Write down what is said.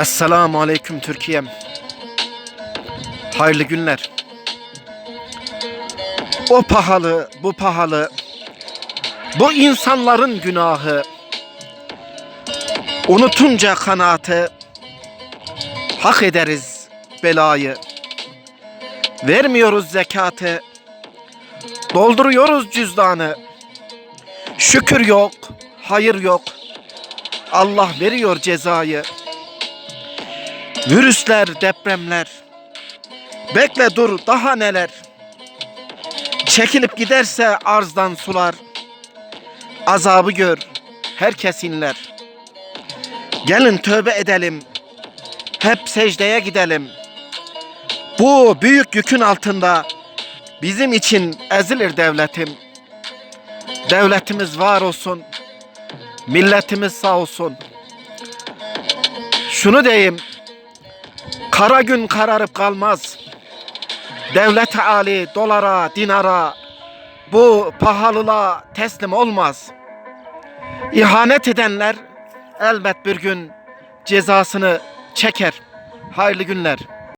Esselamu Aleyküm Türkiye'm. Hayırlı günler. O pahalı, bu pahalı. Bu insanların günahı. Unutunca kanaatı hak ederiz belayı. Vermiyoruz zekatı. Dolduruyoruz cüzdanı. Şükür yok, hayır yok. Allah veriyor cezayı. Virüsler, depremler. Bekle dur daha neler. Çekilip giderse arzdan sular. Azabı gör herkes inler. Gelin tövbe edelim. Hep secdeye gidelim. Bu büyük yükün altında bizim için ezilir devletim. Devletimiz var olsun. Milletimiz sağ olsun. Şunu diyeyim. Kara gün kararıp kalmaz. Devlet ali dolara, dinara bu pahalılığa teslim olmaz. İhanet edenler elbet bir gün cezasını çeker. Hayırlı günler.